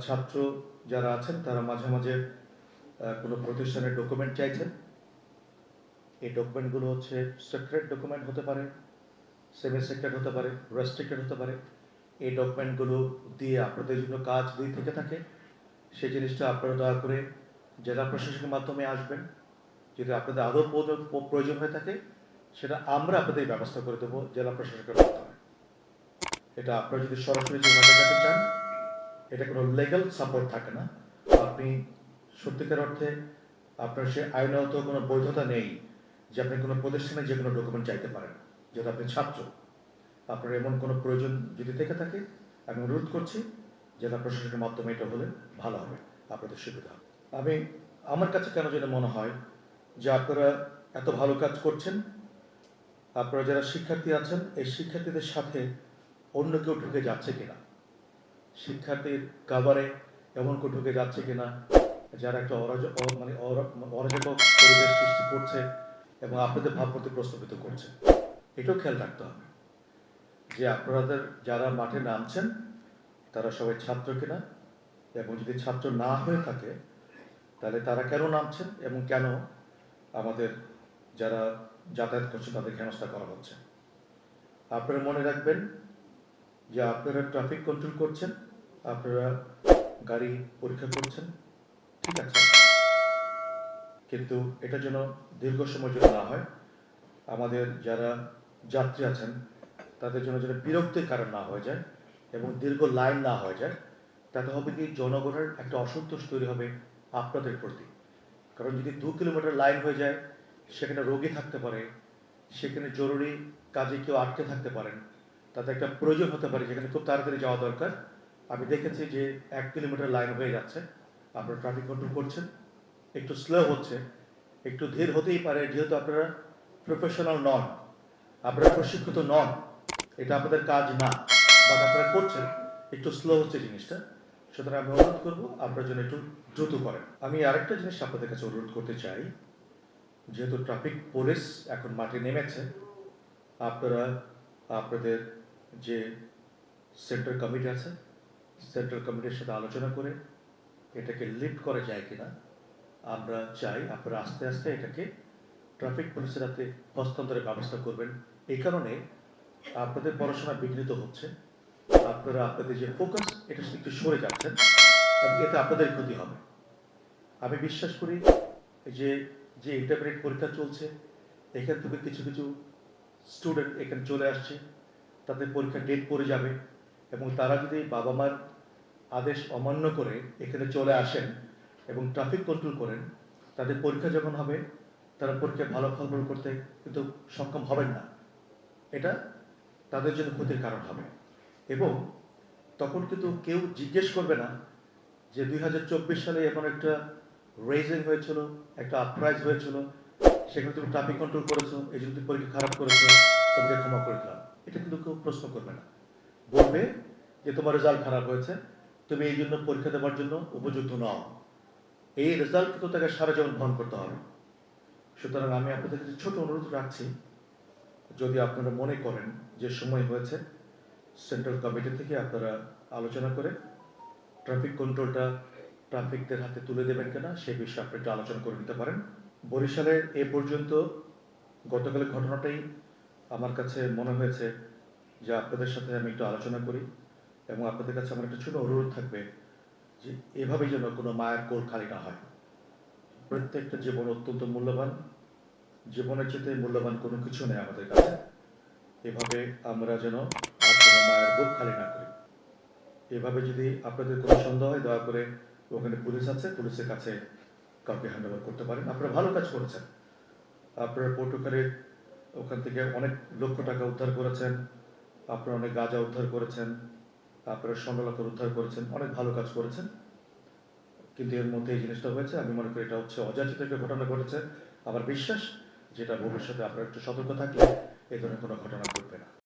ছাত্র যারা আছেন, তারা মাঝে মাঝে কোনো প্রতিষ্ঠানের ডকুমেন্ট চাইছেন। এই ডকুমেন্টগুলো হচ্ছে সিক্রেট ডকুমেন্ট হতে পারে সেমি সিক্রেট হতে পারে রেস্ট্রিক্টেড হতে পারে। এই ডকুমেন্টগুলো দিয়ে আপনাদের জন্য কাজ দিয়ে থেকে থাকে। সেই জিনিসটা আপনারা দয়া করে জেলা প্রশাসনের মাধ্যমে আসবেন। যদি আপনাদের আরও প্রয়োজন- হয়ে থাকে, সেটা আমরা আপনাদের ব্যবস্থা করে দেবো জেলা প্রশাসকের মাধ্যমে। এটা আপনারা যদি সরাসরি জমা দেখাতে চান এটা কোনো লিগ্যাল সাপোর্ট থাকে না। আপনি সত্যিকার অর্থে আপনার সে আইনত কোনো বৈধতা নেই যে আপনি কোনো প্রতিষ্ঠানে যে কোনো ডকুমেন্ট চাইতে পারেন যেটা আপনি ছাত্র। আপনার এমন কোনো প্রয়োজন যদি থেকে থাকে, আমি অনুরোধ করছি জেলা প্রশাসনের মাধ্যমে এটা হলে ভালো হবে, আপনাদের সুবিধা আমি, আমার কাছে কেন যেন মনে হয় যে আপনারা এত ভালো কাজ করছেন, আপনারা যারা শিক্ষার্থী আছেন, এই শিক্ষার্থীদের সাথে অন্য কেউ ঢুকে যাচ্ছে কিনা? শিক্ষার্থীর কাবারে এমন ঢুকে যাচ্ছে কিনা, যারা একটা অরাজ মানে অরা- অরাজক পরিবেশ সৃষ্টি করছে এবং আপনাদের ভাবমূর্তি প্রস্তাবিত করছে। এটাও খেয়াল রাখতে হবে যে আপনাদের যারা মাঠে নামছেন, তারা সবাই ছাত্র কিনা এবং যদি ছাত্র না হয়ে থাকে, তাহলে তারা কেন নামছেন এবং কেন আমাদের যারা যাতায়াত করছে তাদের হেনস্থা করা হচ্ছে? আপনারা মনে রাখবেন যে আপনারা ট্রাফিক কন্ট্রোল করছেন আপনারা গাড়ি পরীক্ষা করছেন? ঠিক আছে। কিন্তু এটা যেন দীর্ঘ সময় যেন না হয়, আমাদের যারা যাত্রী আছেন, তাদের জন্য যেন বিরক্তির কারণ না হয়ে যায় এবং দীর্ঘ লাইন না হয়ে যায়, তাতে হবে কি জনগণের একটা অসন্তোষ তৈরি হবে আপনাদের প্রতি। কারণ যদি দু কিলোমিটার লাইন হয়ে যায়, সেখানে রোগী থাকতে পারে, সেখানে জরুরি কাজে কেউ আটকে থাকতে পারেন, তাতে একটা প্রয়োজন হতে পারে, যেখানে খুব তাড়াতাড়ি যাওয়া দরকার। আমি দেখেছি যে এক কিলোমিটার লাইন হয়ে যাচ্ছে। আপনারা ট্রাফিক কন্ট্রোল করছেন। একটু স্লো হচ্ছে। একটু ধীর হতেই পারে, যেহেতু আপনারা প্রফেশনাল নন। আপনারা প্রশিক্ষিত নন। এটা আপনাদের কাজ না। বাট আপনারা করছেন। একটু স্লো হচ্ছে জিনিসটা। সুতরাং আমি অনুরোধ করব, আপনার জন্য একটু দ্রুত করেন। আমি আরেকটা জিনিস আপনাদের কাছে অনুরোধ করতে চাই। যেহেতু ট্রাফিক পুলিশ এখন মাঠে নেমেছে, আপনারা, আপনাদের যে সেন্ট্রাল কমিটি আছে সেন্ট্রাল কমিটির সাথে আলোচনা করে এটাকে লিফট করা যায় কিনা, আমরা চাই আপনারা আস্তে আস্তে এটাকে ট্রাফিক পুলিশের হাতে হস্তান্তরের ব্যবস্থা করবেন। এই কারণে আপনাদের পড়াশোনা বিঘ্নিত হচ্ছে। আপনারা আপনাদের যে ফোকাস এটা একটু সরে যাচ্ছেন এতে আপনাদের ক্ষতি হবে। আমি বিশ্বাস করি যে যে ইন্টারমিডিয়েট পরীক্ষা চলছে, এখান থেকে কিছু কিছু স্টুডেন্ট এখানে চলে আসছে, তাদের পরীক্ষা ডেট পড়ে যাবে। এবং তারা যদি বাবা মার আদেশ অমান্য করে এখানে চলে আসেন এবং ট্রাফিক কন্ট্রোল করেন, তাদের পরীক্ষা যখন হবে, তারা পরীক্ষায় ভালো ফলাফল করতে কিন্তু সক্ষম হবেন না। এটা তাদের জন্য ক্ষতির কারণ হবে। এবং তখন কিন্তু কেউ জিজ্ঞেস করবে না যে দুই হাজার চব্বিশ সালে এখন একটা রেজিং হয়েছিল, একটা আপরাইজ হয়েছিল, সেখানে তুমি ট্রাফিক কন্ট্রোল করেছ, এই জন্য তুমি পরীক্ষা খারাপ করেছ, তোমাকে ক্ষমা করে দিলাম। এটা কিন্তু কেউ প্রশ্ন করবে না। বলবে যে তোমার রেজাল্ট খারাপ হয়েছে, তুমি এই জন্য পরীক্ষা দেওয়ার জন্য উপযুক্ত নও। এই রেজাল্ট তো তাকে সারা জীবন বহন করতে হবে। সুতরাং আমি আপনাদের কাছে ছোট অনুরোধ রাখছি, যদি আপনারা মনে করেন যে সময় হয়েছে সেন্ট্রাল কমিটি থেকে আপনারা আলোচনা করে ট্রাফিক কন্ট্রোলটা ট্রাফিকদের হাতে তুলে দেবেন কিনা, সে বিষয়ে আপনি একটু আলোচনা করে নিতে পারেন। বরিশালে এ পর্যন্ত গতকালের ঘটনাটাই আমার কাছে মনে হয়েছে যে আপনাদের সাথে আমি একটু আলোচনা করি এবং আপনাদের কাছে আমার একটা ছোট অনুরোধ থাকবে যে এভাবেই যেন কোনো মায়ের কোল খালি না হয়। প্রত্যেকটা জীবন অত্যন্ত মূল্যবান, জীবনের চেয়ে মূল্যবান কোনো কিছু নেই আমাদের কাছে। এভাবে আমরা যেন আর কোনো মায়ের বুক খালি না করি। এভাবে যদি আপনাদের কোনো সন্দেহ হয়, দয়া করে ওখানে পুলিশ আছে, পুলিশের কাছে কাউকে হ্যান্ড ওভার করতে পারেন। আপনারা ভালো কাজ করেছেন। আপনারা পটুকারে ওখান থেকে অনেক লক্ষ টাকা উদ্ধার করেছেন। আপনারা অনেক গাঁজা উদ্ধার করেছেন, তারপরে স্বর্ণলাকর উদ্ধার করেছেন, অনেক ভালো কাজ করেছেন। কিন্তু এর মধ্যে এই জিনিসটা হয়েছে, আমি মনে করি এটা হচ্ছে অযাচিত একটা ঘটনা ঘটেছে। আমার বিশ্বাস, যেটা ভবিষ্যতে আপনারা একটু সতর্ক থাকলে এ ধরনের কোনো ঘটনা ঘটবে না।